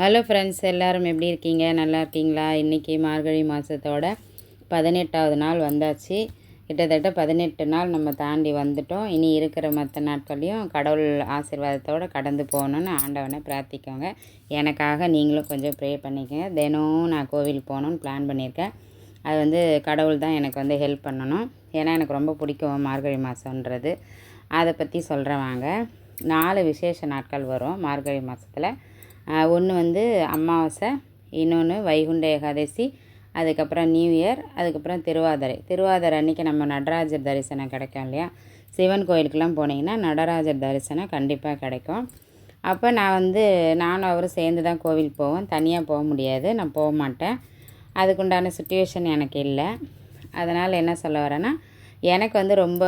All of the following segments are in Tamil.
ஹலோ ஃப்ரெண்ட்ஸ் எல்லோரும் எப்படி இருக்கீங்க? நல்லா இருக்கீங்களா? இன்றைக்கி மார்கழி மாதத்தோட பதினெட்டாவது நாள் வந்தாச்சு. கிட்டத்தட்ட பதினெட்டு நாள் நம்ம தாண்டி வந்துட்டோம். இனி இருக்கிற மற்ற நாட்களையும் கடவுள் ஆசிர்வாதத்தோடு கடந்து போகணுன்னு ஆண்டவனை பிரார்த்திக்கோங்க. எனக்காக நீங்களும் கொஞ்சம் ப்ரே பண்ணிக்கோங்க. தினம் நான் கோவில் போகணுன்னு பிளான் பண்ணியிருக்கேன். அது வந்து கடவுள் தான் எனக்கு வந்து ஹெல்ப் பண்ணணும். ஏன்னா எனக்கு ரொம்ப பிடிக்கும் மார்கழி மாதன்றது அதை பற்றி சொல்கிறேன் வாங்க. நாலு விசேஷ நாட்கள் வரும் மார்கழி மாதத்தில் ஒன்று வந்து அமாவாசை இன்னொன்று வைகுண்ட ஏகாதசி அதுக்கப்புறம் நியூ இயர் அதுக்கப்புறம் திருவாதிரை. திருவாதிரை அன்றைக்கி நம்ம நடராஜர் தரிசனம் கிடைக்கும் இல்லையா? சிவன் கோயிலுக்கெலாம் போனீங்கன்னா நடராஜர் தரிசனம் கண்டிப்பாக கிடைக்கும். அப்போ நான் வந்து நானும் அவரும் சேர்ந்து தான் கோவில் போவோம். தனியாக போக முடியாது. நான் போக மாட்டேன். அதுக்குண்டான சுச்சுவேஷன் எனக்கு இல்லை. அதனால் என்ன சொல்ல வரேன்னா எனக்கு வந்து ரொம்ப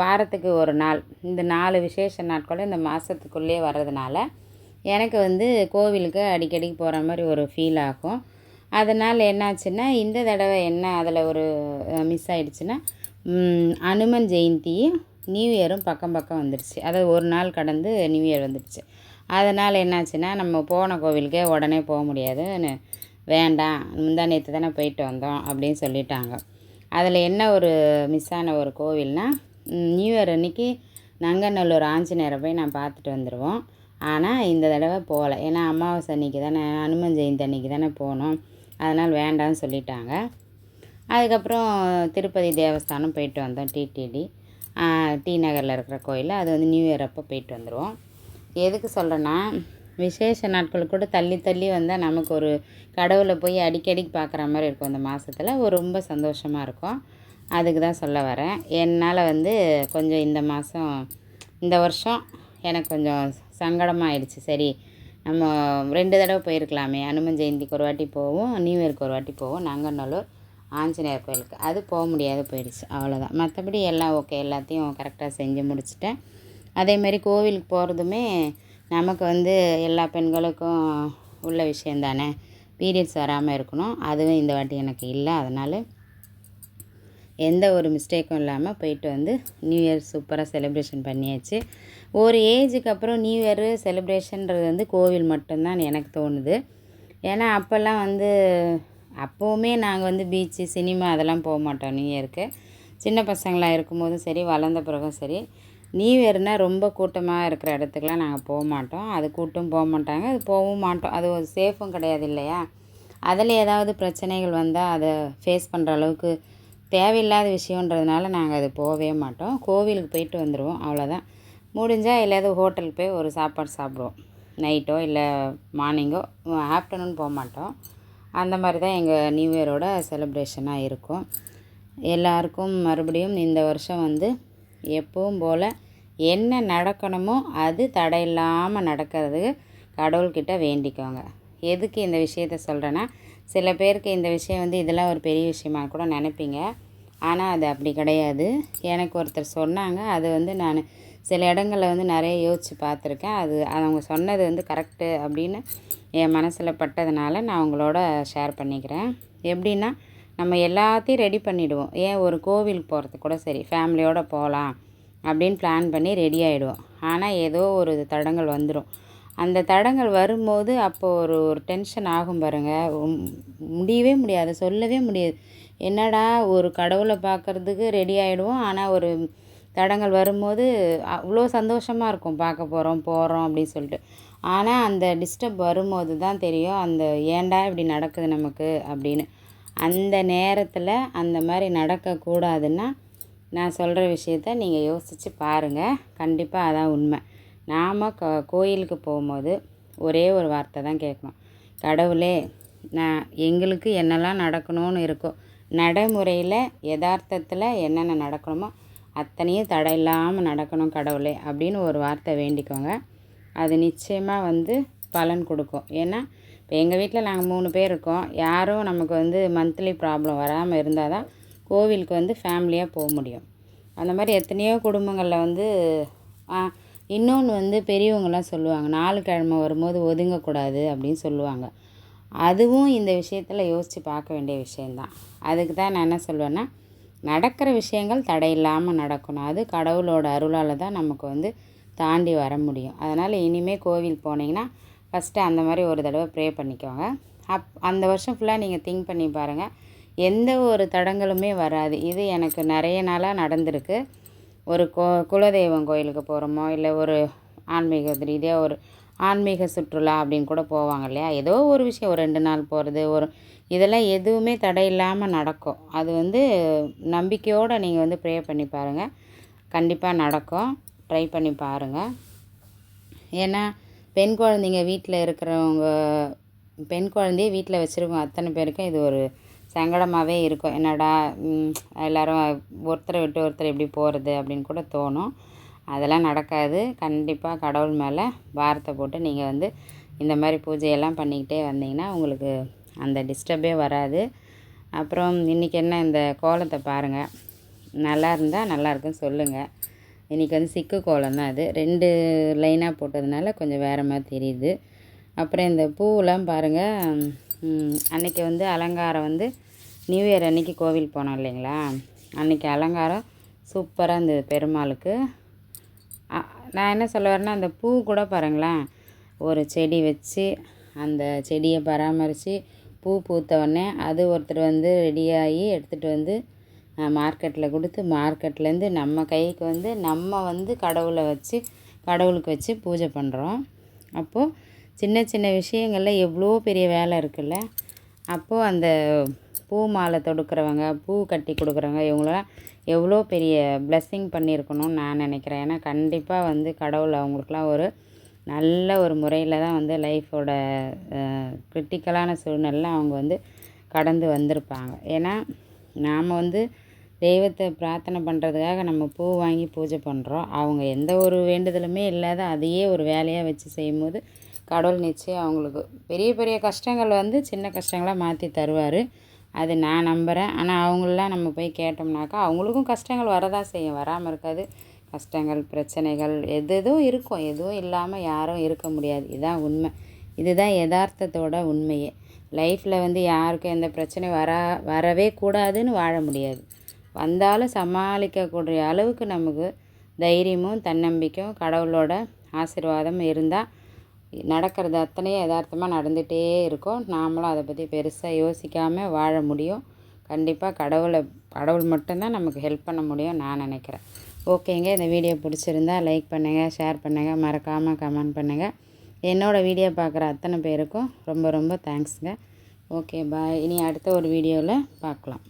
வாரத்துக்கு ஒரு நாள் இந்த நாலு விசேஷ நாட்களும் இந்த மாதத்துக்குள்ளேயே வர்றதுனால எனக்கு வந்து கோவிலுக்கு அடிக்கடி போகிற மாதிரி ஒரு ஃபீல் ஆகும். அதனால் என்னாச்சுன்னா இந்த தடவை என்ன அதில் ஒரு மிஸ் ஆயிடுச்சுன்னா அனுமன் ஜெயந்தியும் நியூ இயரும் பக்கம் பக்கம் வந்துடுச்சு அதாவது ஒரு நாள் கடந்து நியூ இயர் வந்துடுச்சு அதனால் என்னாச்சுன்னா நம்ம போன கோவிலுக்கே உடனே போக முடியாதுன்னு வேண்டாம் முந்தா நேற்று தானே போயிட்டு வந்தோம் அப்படின்னு சொல்லிட்டாங்க. அதில் என்ன ஒரு மிஸ் ஆன ஒரு கோவில்னால் நியூ இயர் அன்னைக்கு நங்கநல்லூர் ஆஞ்சநேயரை போய் நான் பார்த்துட்டு வந்துடுவோம் ஆனால் இந்த தடவை போகல. ஏன்னா அமாவாசை அன்னைக்கு தானே அனுமன் ஜெயந்தி அன்னைக்கு தானே போகணும் அதனால் வேண்டாம்னு சொல்லிட்டாங்க. அதுக்கப்புறம் திருப்பதி தேவஸ்தானம் போயிட்டு வந்தோம் டிடிடி டி நகரில் இருக்கிற கோயில் அது வந்து நியூ இயர் அப்போ போயிட்டு வந்துடுவோம் எதுக்கு சொல்கிறேன்னா விசேஷ நாட்கள் கூட தள்ளி தள்ளி வந்தால் நமக்கு ஒரு கடவுளை போய் அடிக்கடி பார்க்குற மாதிரி இருக்கும். இந்த மாதத்தில் ஒரு ரொம்ப சந்தோஷமாக இருக்கும். அதுக்கு தான் சொல்ல வரேன். என்னால் வந்து கொஞ்சம் இந்த மாதம் இந்த வருஷம் எனக்கு கொஞ்சம் சங்கடமாயிடுச்சு. சரி நம்ம ரெண்டு தடவை போயிருக்கலாமே. அனுமன் ஜெயந்திக்கு ஒரு வாட்டி போவோம் நியூ இயருக்கு ஒரு வாட்டி போவோம். நாங்கநல்லூர் ஆஞ்சநேயர் கோயிலுக்கு. அது போக முடியாது போயிடுச்சு. அவ்வளோதான் மற்றபடி எல்லாம் ஓகே எல்லாத்தையும் கரெக்டாக செஞ்சு முடிச்சிட்டேன். அதேமாரி கோவிலுக்கு போகிறதுமே நமக்கு வந்து எல்லா பெண்களுக்கும் உள்ள விஷயம் தானே பீரியட்ஸ் வராமல் இருக்கணும். அதுவும் இந்த வாட்டி எனக்கு இல்லை. அதனால் எந்த ஒரு மிஸ்டேக்கும் இல்லாமல் போயிட்டு வந்து நியூ இயர் சூப்பராக செலிப்ரேஷன் பண்ணியாச்சு. ஒரு ஏஜுக்கு அப்புறம் நியூ இயர் செலிப்ரேஷன்றது வந்து கோவில் மட்டும்தான் எனக்கு தோணுது. ஏன்னா அப்போல்லாம் வந்து அப்போவுமே நாங்கள் வந்து பீச்சு சினிமா அதெல்லாம் போக மாட்டோம் நியூ இயருக்கு சின்ன பசங்களாக இருக்கும்போதும் சரி வளர்ந்த பிறகும் சரி நியூ இயர்னால் ரொம்ப கூட்டமாக இருக்கிற இடத்துக்குலாம் நாங்கள் போக மாட்டோம். அது கூட்டம் போக மாட்டாங்க அது போகவும் மாட்டோம். அது ஒரு சேஃபும் கிடையாது இல்லையா? அதில் ஏதாவது பிரச்சனைகள் வந்தால் அதை ஃபேஸ் பண்ணுற அளவுக்கு தேவையில்லாத விஷயன்றதுனால நாங்கள் அது போகவே மாட்டோம். கோவிலுக்கு போயிட்டு வந்துடுவோம் அவ்வளோதான். முடிஞ்சால் எல்லோது ஹோட்டலுக்கு போய் ஒரு சாப்பாடு சாப்பிடுவோம். நைட்டோ இல்லை மார்னிங்கோ ஆஃப்டர்நூன் போக மாட்டோம். அந்த மாதிரி தான் எங்கள் நியூ இயரோட செலிப்ரேஷனாக இருக்கும். எல்லாருக்கும் மறுபடியும் இந்த வருஷம் வந்து எப்பவும் போல் என்ன நடக்கணுமோ அது தடையில்லாமல் நடக்கிறதுக்கு கடவுள்கிட்ட வேண்டிக்கோங்க. எதுக்கு இந்த விஷயத்த சொல்கிறேன்னா சில பேருக்கு இந்த விஷயம் வந்து இதெல்லாம் ஒரு பெரிய விஷயமாக கூட நினைப்பீங்க. ஆனால் அது அப்படி கிடையாது. எனக்கு ஒருத்தர் சொன்னாங்க அது வந்து நான் சில இடங்களில் வந்து நிறைய யோசித்து பார்த்துருக்கேன். அது அவங்க சொன்னது வந்து கரெக்டு அப்படின்னு என் மனசில் பட்டதுனால நான் உங்களோட ஷேர் பண்ணிக்கிறேன். எப்படின்னா நம்ம எல்லாத்தையும் ரெடி பண்ணிவிடுவோம் ஏன் ஒரு கோவிலுக்கு போகிறதுக்கு கூட சரி ஃபேமிலியோடு போகலாம் அப்படின்னு பிளான் பண்ணி ரெடி ஆகிடுவோம் ஆனால் ஏதோ ஒரு தடங்கள் வந்துடும் அந்த தடங்கள் வரும்போது அப்போது ஒரு ஒரு டென்ஷன் ஆகும் பாருங்கள் முடியவே முடியாது சொல்லவே முடியாது. என்னடா ஒரு கடவுளை பார்க்கறதுக்கு ரெடி ஆகிடுவோம் ஆனால் ஒரு தடங்கள் வரும்போது அவ்வளோ சந்தோஷமாக இருக்கும். பார்க்க போகிறோம் போகிறோம் அப்படின்னு சொல்லிட்டு. ஆனால் அந்த டிஸ்டர்ப் வரும்போது தான் தெரியும் அந்த ஏன்டா இப்படி நடக்குது நமக்கு அப்படின்னு. அந்த நேரத்தில் அந்த மாதிரி நடக்கக்கூடாதுன்னா நான் சொல்கிற விஷயத்த நீங்கள் யோசித்து பாருங்கள் கண்டிப்பாக அதான் உண்மை. நாம் க கோயிலுக்கு போகும்போது ஒரே ஒரு வார்த்தை தான் கேட்கணும். கடவுளே நான் எங்களுக்கு என்னெல்லாம் நடக்கணும்னு இருக்கோ நடைமுறையில் யதார்த்தத்தில் என்னென்ன நடக்கணுமோ அத்தனையும் தடை இல்லாமல் நடக்கணும் கடவுளே அப்படின்னு ஒரு வார்த்தை வேண்டிக்கோங்க. அது நிச்சயமாக வந்து பலன் கொடுக்கும். ஏன்னா இப்போ எங்கள் வீட்டில் நாங்கள் மூணு பேர் இருக்கோம். யாரும் நமக்கு வந்து மந்த்லி ப்ராப்ளம் வராமல் இருந்தால் தான் கோவிலுக்கு வந்து ஃபேமிலியாக போக முடியும். அந்த மாதிரி எத்தனையோ குடும்பங்களில் வந்து இன்னொன்று வந்து பெரியவங்களாம் சொல்லுவாங்க நாலு கிழமை வரும்போது ஒதுங்கக்கூடாது அப்படின்னு சொல்லுவாங்க. அதுவும் இந்த விஷயத்தில் யோசித்து பார்க்க வேண்டிய விஷயந்தான் அதுக்கு தான் நான் என்ன சொல்லுவேன்னா நடக்கிற விஷயங்கள் தடையில்லாமல் நடக்கணும். அது கடவுளோட அருளால் தான் நமக்கு வந்து தாண்டி வர முடியும். அதனால் இனிமேல் கோவில் போனீங்கன்னா ஃபஸ்ட்டு அந்த மாதிரி ஒரு தடவை ப்ரே பண்ணிக்கோங்க. அப் அந்த வருஷம் ஃபுல்லாக நீங்கள் திங்க் பண்ணி பாருங்கள் எந்த ஒரு தடங்களுமே வராது. இது எனக்கு நிறைய நாளாக நடந்திருக்கு. ஒரு கோ குலதெய்வம் கோயிலுக்கு போகிறோமோ இல்லை ஒரு ஆன்மீக ரீதியாக ஒரு ஆன்மீக சுற்றுலா அப்படின்னு கூட போவாங்க இல்லையா? ஏதோ ஒரு விஷயம் ஒரு ரெண்டு நாள் போகிறது ஒரு இதெல்லாம் எதுவுமே தடை இல்லாமல் நடக்கும். அது வந்து நம்பிக்கையோடு நீங்கள் வந்து ப்ரே பண்ணி பாருங்கள் கண்டிப்பாக நடக்கும். ட்ரை பண்ணி பாருங்கள் ஏன்னா பெண் குழந்தைங்க வீட்டில் இருக்கிறவங்க பெண் குழந்தைய வீட்டில் வச்சுருக்கோம் அத்தனை பேருக்கும் இது ஒரு சங்கடமாகவே இருக்கும். என்னடா எல்லோரும் ஒருத்தரை விட்டு ஒருத்தர் எப்படி போகிறது அப்படின்னு கூட தோணும். அதெல்லாம் நடக்காது. கண்டிப்பாக கடவுள் மேலே பாரத்தை போட்டு நீங்கள் வந்து இந்த மாதிரி பூஜையெல்லாம் பண்ணிக்கிட்டே வந்தீங்கன்னா உங்களுக்கு அந்த டிஸ்டர்பே வராது. அப்புறம் இன்றைக்கி என்ன இந்த கோலத்தை பாருங்கள் நல்லா இருந்தால் நல்லா இருக்குன்னு சொல்லுங்கள் இன்றைக்கி வந்து சிக்கு கோலம் தான் அது. ரெண்டு லைனாக போட்டதுனால கொஞ்சம் வேறு மாதிரி தெரியுது. அப்புறம் இந்த பூவெலாம் பாருங்கள் அன்றைக்கி வந்து அலங்காரம் வந்து நியூ இயர் அன்றைக்கி கோவில் போனோம் இல்லைங்களா? அன்றைக்கி அலங்காரம் சூப்பராக இருந்தது பெருமாளுக்கு. நான் என்ன சொல்ல வரேன்னா அந்த பூ கூட பாருங்களேன். ஒரு செடி வச்சு அந்த செடியை பராமரித்து பூ பூத்த உடனே அது ஒருத்தர் வந்து ரெடியாகி எடுத்துகிட்டு வந்து மார்க்கெட்டில் கொடுத்து மார்க்கெட்லேருந்து நம்ம கைக்கு வந்து நம்ம வந்து கடவுளை வச்சு கடவுளுக்கு வச்சு பூஜை பண்ணுறோம் அப்போது சின்ன சின்ன விஷயங்களில் எவ்வளோ பெரிய வேலை இருக்குல்ல? அப்போது அந்த பூ மாலை தொடுக்கிறவங்க பூ கட்டி கொடுக்குறவங்க இவங்களாம் எவ்வளோ பெரிய பிளெஸ்ஸிங் பண்ணியிருக்கணும்னு நான் நினைக்கிறேன். ஏன்னா கண்டிப்பாக வந்து கடவுள் அவங்களுக்குலாம் ஒரு நல்ல ஒரு முறையில் தான் வந்து லைஃபோட கிரிட்டிக்கலான சூழ்நிலை அவங்க வந்து கடந்து வந்திருப்பாங்க. ஏன்னா நாம் வந்து தெய்வத்தை பிரார்த்தனை பண்ணுறதுக்காக நம்ம பூ வாங்கி பூஜை பண்ணுறோம் அவங்க எந்த ஒரு வேண்டுதலுமே இல்லாத அதையே ஒரு வேலையாக வச்சு செய்யும்போது கடவுள் நிச்சயம் அவங்களுக்கு பெரிய பெரிய கஷ்டங்கள் வந்து சின்ன கஷ்டங்களாக மாற்றி தருவார். அது நான் நம்புகிறேன் ஆனால் அவங்களெலாம் நம்ம போய் கேட்டோம்னாக்கா அவங்களுக்கும் கஷ்டங்கள் வரதான் செய்யும். வராமல் இருக்காது. கஷ்டங்கள் பிரச்சனைகள் எது எதுவும் இருக்கும். எதுவும் இல்லாமல் யாரும் இருக்க முடியாது. இதுதான் உண்மை. இதுதான் யதார்த்தத்தோட உண்மையே. லைஃப்பில் வந்து யாருக்கும் எந்த பிரச்சனையும் வரா வரவே கூடாதுன்னு வாழ முடியாது. வந்தாலும் சமாளிக்கக்கூடிய அளவுக்கு நமக்கு தைரியமும் தன்னம்பிக்கையும் கடவுளோட ஆசீர்வாதம் இருந்தால் நடக்கிறது அத்தனையும் யதார்த்தமாக நடந்துகிட்டே இருக்கும். நாமளும் அதை பற்றி பெருசாக யோசிக்காமல் வாழ முடியும். கண்டிப்பாக கடவுளை கடவுள் மட்டும்தான் நமக்கு ஹெல்ப் பண்ண முடியும் நான் நினைக்கிறேன். ஓகேங்க இந்த வீடியோ பிடிச்சிருந்தா லைக் பண்ணுங்கள் ஷேர் பண்ணுங்கள் மறக்காமல் கமெண்ட் பண்ணுங்கள் என்னோடய வீடியோ பார்க்குற அத்தனை பேருக்கும் ரொம்ப ரொம்ப தேங்க்ஸுங்க ஓகே பாய் இனி அடுத்த ஒரு வீடியோவில் பார்க்கலாம்.